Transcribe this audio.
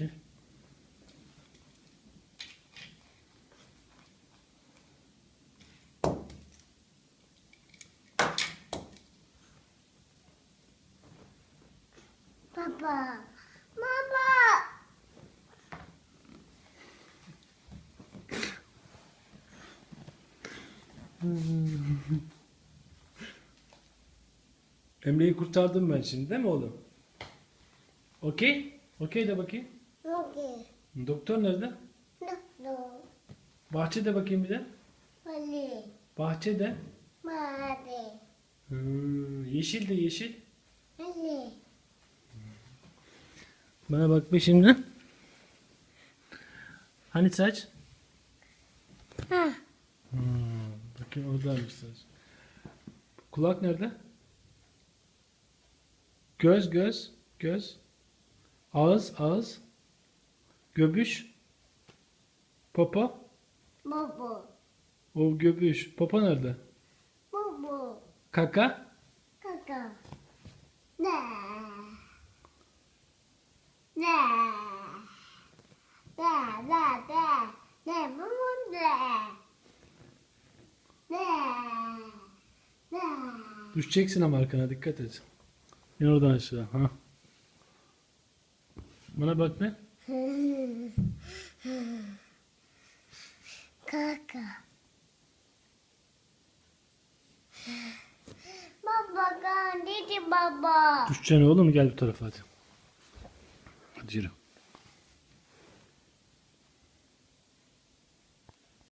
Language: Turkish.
ki. Baba. Baba. Emre'yi kurtardım ben şimdi değil mi oğlum? Okey? Okey de bakayım. Okey. Doktor nerede? Doktor. Bahçede bakayım bir de. Ali. Bahçede. Mari. Hmm, yeşil de yeşil. Ali. Bana bak bir şimdi. Hani saç? Ha. Hmm, bakayım oradaymış saç. Kulak nerede? Göz göz göz. Ağız ağız. Göbüş. Popo. Baba. O göbüş. Popo nerede? Baba. Kaka. Kaka. Ne. Ne. Ne. Ne. Ne. Ne. Baba ne. Ne. Ne. Düşeceksin ama arkana dikkat et. İn oradan aşağı. Ha. Bana bak be. Kaka. Baba, dedi baba. Düşeceksin oğlum gel bu tarafa hadi. Hadi yürü.